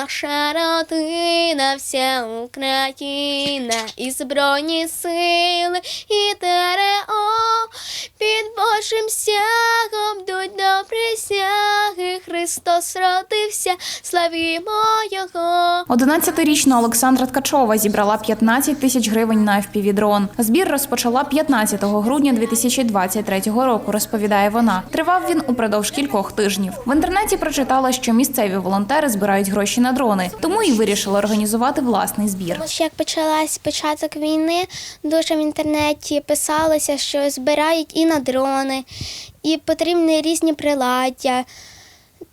Наша родина, вся Україна, і збройні сили, і ТРО під Божим сягом Христос родився, славімо Його. 11-річна Олександра Ткачова зібрала 15 тисяч гривень на FPV-дрон. Збір розпочала 15 грудня 2023 року, розповідає вона. Тривав він упродовж кількох тижнів. В інтернеті прочитала, що місцеві волонтери збирають гроші на дрони, тому і вирішила організувати власний збір. Як почалась початок війни, дуже в інтернеті писалося, що збирають і на дрони, і потрібні різні приладдя.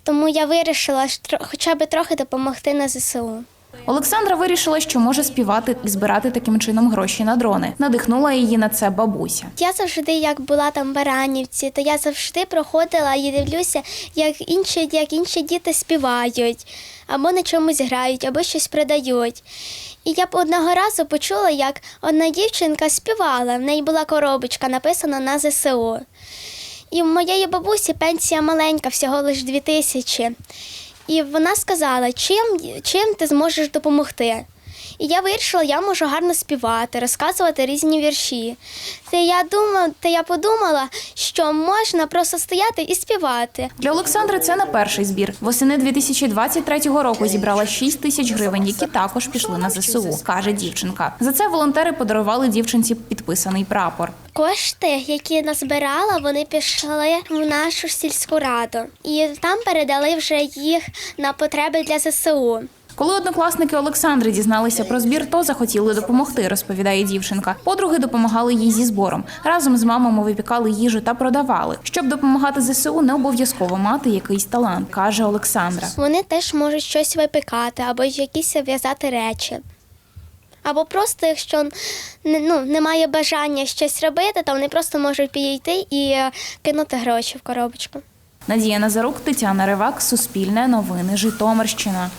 Тому я вирішила хоча б трохи допомогти на ЗСУ. Олександра вирішила, що може співати і збирати таким чином гроші на дрони. Надихнула її на це бабуся. Я завжди, як була там в Баранівці, то я завжди проходила і дивлюся, як інші, як інші діти співають, або на чомусь грають, або щось продають. І я б одного разу почула, як одна дівчинка співала, в неї була коробочка, написана на ЗСУ. І в моєї бабусі пенсія маленька, всього лише дві тисячі. І вона сказала, чим, чим ти зможеш допомогти. І я вирішила, я можу гарно співати, розказувати різні вірші. Та я думала, та я подумала, що можна просто стояти і співати. Для Олександри це не перший збір. Восени 2023 року зібрала 6 тисяч гривень, які також пішли на ЗСУ, каже дівчинка. За це волонтери подарували дівчинці підписаний прапор. Кошти, які назбирала, вони пішли в нашу сільську раду. І там передали вже їх на потреби для ЗСУ. Коли однокласники Олександри дізналися про збір, то захотіли допомогти, розповідає дівчинка. Подруги допомагали їй зі збором. Разом з мамами випікали їжу та продавали. Щоб допомагати ЗСУ, не обов'язково мати якийсь талант, каже Олександра. Вони теж можуть щось випікати або якісь в'язати речі. Або просто, якщо ну, немає бажання щось робити, то вони просто можуть підійти і е, кинути гроші в коробочку. Надія Назарук, Тетяна Ривак, Суспільне новини, Житомирщина.